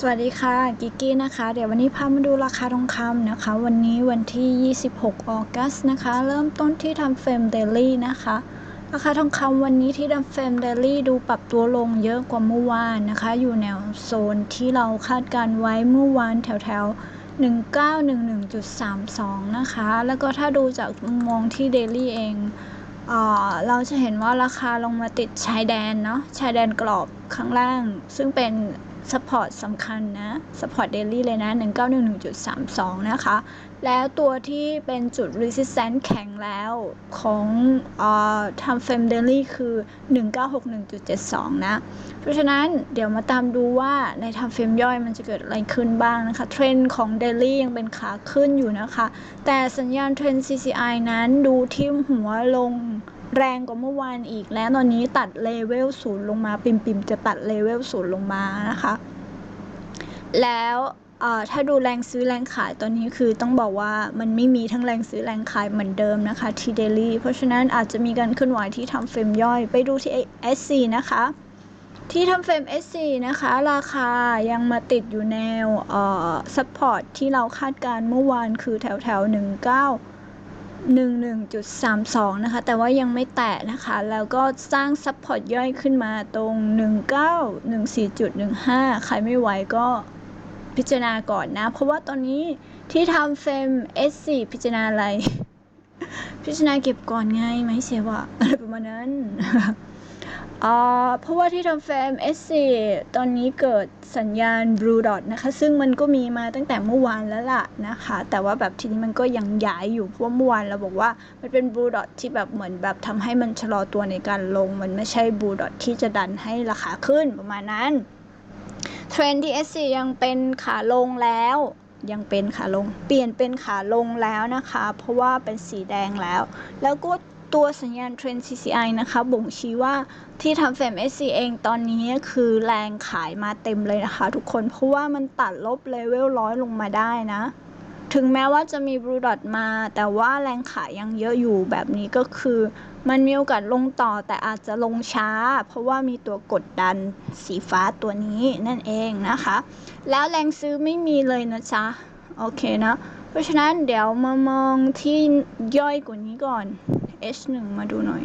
สวัสดีค่ะกิกกี้นะคะ เดี๋ยววันนี้พามาดูราคาทองคำนะคะ วันนี้วันที่ 26 ออกัสนะคะ เริ่มต้นที่ทำเฟรมเดลี่นะคะ ราคาทองคำวันนี้ที่ทำเฟรมเดลี่ดูปรับตัวลงเยอะกว่าเมื่อวานนะคะ อยู่แนวโซนที่เราคาดการไว้เมื่อวานแถวแถวๆ1911.32 นะคะ แล้วก็ถ้าดูจากมุมมองที่เดลี่เองเราจะเห็นว่าราคาลงมาติดชายแดนเนาะชายแดนกรอบข้างล่าง ซึ่งเป็น support สำคัญนะ support daily เลยนะ 1911.32 นะคะ แล้วตัวที่เป็นจุด resistance แข็งแล้วของอทำ frame daily คือ 1961.72 นะ เพราะฉะนั้นเดี๋ยวมาตามดูว่าในทำเฟรมย่อยมันจะเกิดอะไรขึ้นบ้างนะคะ เทรนด์ของ daily ยังเป็นขาขึ้นอยู่นะคะ แต่สัญญาณเทรนด์ CCI นั้นดูทิ่มหัวลง แรงกว่าเมื่อวานอีกและตอนนี้ตัดเลเวลศูนย์ลงมา ปิมปิมๆจะตัดเลเวลศูนย์ลงมานะคะ แล้วถ้าดูแรงซื้อแรงขายตอนนี้คือต้องบอกว่ามันไม่มีทั้งแรงซื้อแรงขายเหมือนเดิมนะคะที่เดลี่เพราะฉะนั้นอาจจะมีการเคลื่อนไหวที่ทำเฟรมย่อยไปดูที่ SC นะคะ ที่ทำเฟรม SC นะคะ ราคายังมาติดอยู่แนวเอ่อ support ที่เราคาดการเมื่อวานคือแถวแถว19 11.32 นะคะ แต่ว่ายังไม่แตะนะคะ แล้วก็สร้างซัพพอร์ตย่อยขึ้นมาตรง 1914.15 ใครไม่ไหวก็พิจารณาก่อนนะ เพราะว่าตอนนี้ที่ทำเฟรม S4 พิจารณาอะไร พิจารณาเก็บก่อนไงไม่เสียวะอะไรประมาณนั้น เพราะว่าที่ทำแฟม S4 ตอนนี้เกิดสัญญาณ Blue Dot นะคะ ซึ่งมันก็มีมาตั้งแต่เมื่อวานแล้วล่ะนะคะ แต่ว่าแบบทีนี้มันก็ยังย้ายอยู่เพราะว่าเมื่อวานเราบอกว่ามันเป็น Blue Dot ที่แบบเหมือนแบบทำให้มันชะลอตัวในการลง มันไม่ใช่ Blue Dot ที่จะดันให้ราคาขึ้นประมาณนั้นเทรนด์ที่ S4 ยังเป็นขาลงแล้วยังเป็นขาลง เปลี่ยนเป็นขาลงแล้วนะคะ เพราะว่าเป็นสีแดงแล้ว แล้วก็ ตัวสัญญาณเทรนด์ CCI นะคะบ่งชี้ว่าที่ทำเฟรม SC เองตอนนี้คือแรงขายมาเต็มเลยนะคะทุกคนเพราะว่ามันตัดลบเลเวลร้อยลงมาได้นะ ถึงแม้ว่าจะมีบลูดอทมา แต่ว่าแรงขายยังเยอะอยู่แบบนี้ก็คือ มันมีโอกาสลงต่อแต่อาจจะลงช้า เพราะว่ามีตัวกดดันสีฟ้าตัวนี้นั่นเองนะคะ แล้วแรงซื้อไม่มีเลยนะจ๊ะโอเคนะ เพราะฉะนั้นเดี๋ยวมามองที่ย่อยกว่านี้ก่อน H1 มาดูหน่อย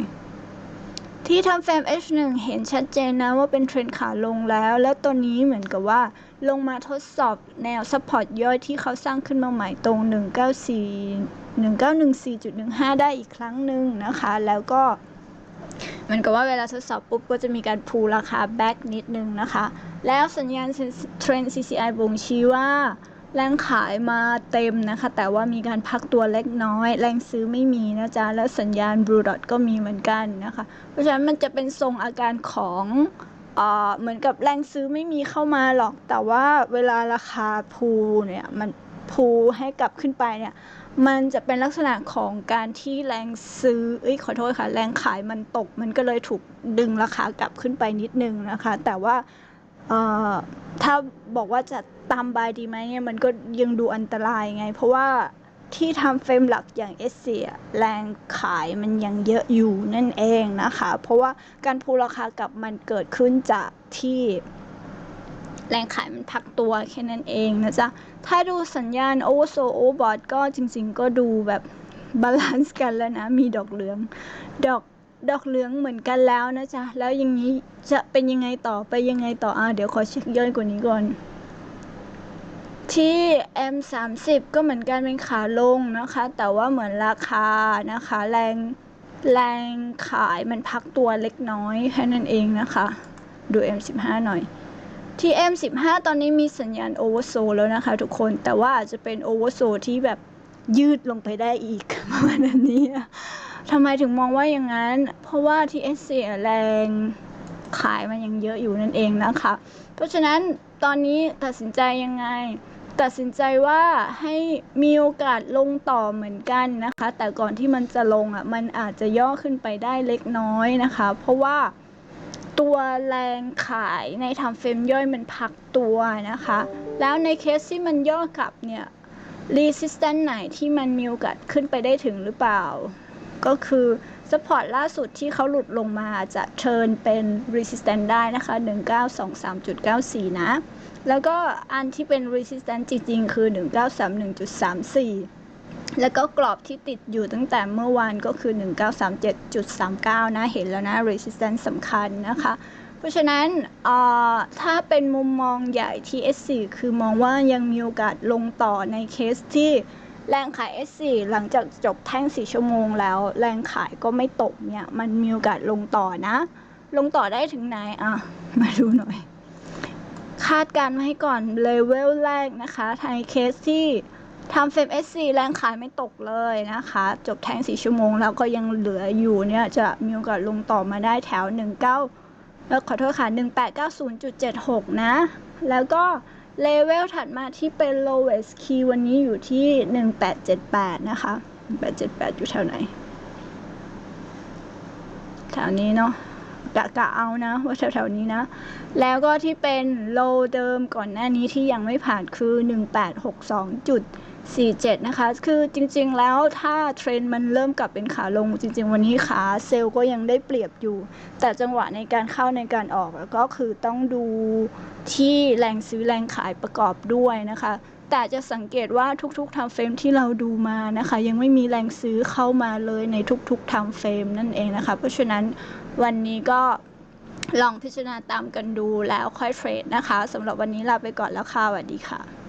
ที่ทำแฟม H1 เห็นชัดเจนนะว่าเป็นเทรนขาลงแล้ว แล้วตอนนี้เหมือนกับว่าลงมาทดสอบแนวซัพพอร์ตย่อยที่เขาสร้างขึ้นมาใหม่ตรง 194 1914.15 ได้อีกครั้งหนึ่งนะคะ แล้วก็เหมือนกับว่าเวลาทดสอบปุ๊บก็จะมีการพูราคาแบ็กนิดนึงนะคะ แล้วสัญญาณเทรน CCI บ่งชี้ว่า แรงขายมาเต็มนะคะ แต่ว่ามีการพักตัวเล็กน้อย แรงซื้อไม่มีนะจ๊ะ แล้วสัญญาณ Blue Dot ก็มีเหมือนกันนะคะ เพราะฉะนั้นมันจะเป็นทรงอาการของเอ่อเหมือนกับแรงซื้อไม่มีเข้ามาหรอก แต่ว่าเวลาราคาพูเนี่ยมันพูให้กลับขึ้นไปเนี่ยมันจะเป็นลักษณะของการที่แรงซื้อ เอ้ยขอโทษค่ะ แรงขายมันตก มันก็เลยถูกดึงราคากลับขึ้นไปนิดนึงนะคะ แต่ว่า เอ่อถ้าบอกว่าจะตามบายดีไหมเนี่ยมันก็ยังดูอันตรายไง เพราะว่าที่ทำเฟรมหลักอย่างเอสเซียแรงขายมันยังเยอะอยู่นั่นเองนะคะ เพราะว่าการพูราคากับมันเกิดขึ้นจากที่แรงขายมันพักตัวแค่นั้นเองนะจ๊ะ ถ้าดูสัญญาณ oversold overbought ก็จริงๆ ก็ดูแบบบาลานซ์กันแล้วนะ มีดอกเหลือง ดอก ดอกเหลืองเหมือนกันแล้วนะจ๊ะ แล้วอย่างนี้จะเป็นยังไงต่อไปยังไงต่ออะเดี๋ยวขอเช็คย่อยกว่านี้ก่อน ที่ M30 ก็เหมือนกันเป็นขาลงนะคะ แต่ว่าเหมือนราคานะคะ แรงแรงขายมันพักตัวเล็กน้อยแค่นั้นเองนะคะ ดู M15 หน่อยที่ M15 ตอนนี้มีสัญญาณ Oversold แล้วนะคะทุกคนแต่ว่าอาจจะเป็น Oversold ที่แบบยืดลงไปได้อีกประมาณนี้ ทำไมถึงมองว่าอย่างนั้น เพราะว่าที่ s อแรงขายมันยังเยอะอยู่นั่นเองนะคะ เพราะฉะนั้นตอนนี้ตัดสินใจยังไง ตัดสินใจว่าให้มีโอกาสลงต่อเหมือนกันนะคะ แต่ก่อนที่มันจะลงอะมันอาจจะย่อขึ้นไปได้เล็กน้อยนะคะ เพราะว่าตัวแรงขายในทำเฟรมย่อยมันพักตัวนะคะ แล้วในเคสที่มันย่อกลับเนี่ย resistance ไหนที่มันมีโอกาสขึ้นไปได้ถึงหรือเปล่า ก็คือ support ล่าสุดที่เขาหลุดลงมาจะเทิร์นเป็น resistance ได้นะคะ 1923.94 นะ แล้วก็อันที่เป็น resistance จริงๆ คือ 1931.34 แล้วก็กรอบที่ติดอยู่ตั้งแต่เมื่อวานก็คือ 1937.39 นะ เห็นแล้วนะ resistance สำคัญนะคะ เพราะฉะนั้นถ้าเป็นมุมมองใหญ่ที่ S4 คือมองว่ายังมีโอกาสลงต่อในเคสที่ แรงขาย S4 หลังจากจบแท่ง 4 ชั่วโมงแล้ว แรงขายก็ไม่ตกเนี่ย มันมีโอกาสลงต่อนะ ลงต่อได้ถึงไหนอะ มาดูหน่อย คาดการณ์ไว้ให้ก่อนเลเวลแรกนะคะในเคสที่ทำเฟม S4 แรงขายไม่ตกเลยนะคะ จบแท่ง 4 ชั่วโมงแล้วก็ยังเหลืออยู่เนี่ย จะมีโอกาสลงต่อมาได้แถว 19 ขอโทษค่ะ 1890.76 นะ แล้วก็ เลเวลถัดมาที่เป็น lowest key วันนี้อยู่ที่ 1878 นะคะ 1878 อยู่แถวไหน แถวนี้เนาะกะกะเอานะ ว่าแถวๆนี้นะ แล้วก็ที่เป็นโลเดิมก่อนหน้านี้ที่ยังไม่ผ่านคือ 1862.7 47 นะคะ คือจริงๆ แล้วถ้าเทรนด์มันเริ่มกลับเป็นขาลง จริง ๆ วันนี้ขาเซลล์ก็ยังได้เปรียบอยู่ แต่จังหวะในการเข้าในการออกก็คือต้องดูที่แรงซื้อแรงขายประกอบด้วยนะคะ แต่จะสังเกตว่าทุกๆทำเฟรมที่เราดูมานะคะ ยังไม่มีแรงซื้อเข้ามาเลยในทุกๆทำเฟรมนั่นเองนะคะ เพราะฉะนั้นวันนี้ก็ลองพิจารณาตามกันดูแล้วค่อยเทรดนะคะสำหรับวันนี้ลาไปก่อนแล้วค่ะสวัสดีค่ะ